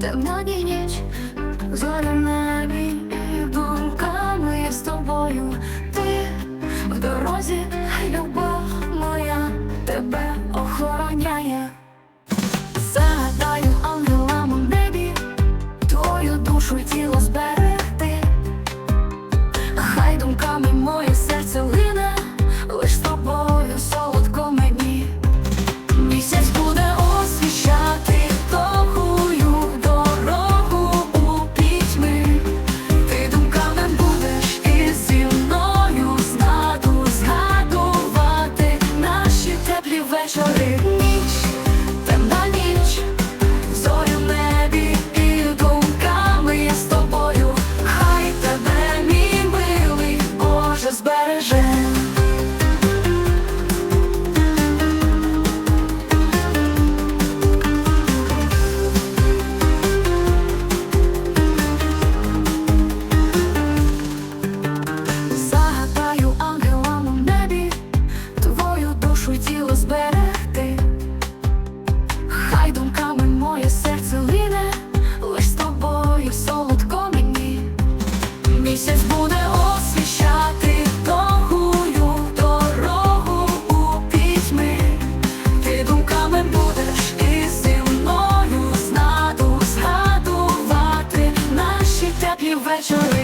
темна ніч, зоря небі думками з тобою, ти в дорозі, любов моя тебе охороняє. буде освіщати довгую дорогу у пітьми. Ти думками будеш і зі мною знаду згадувати наші теплі вечори.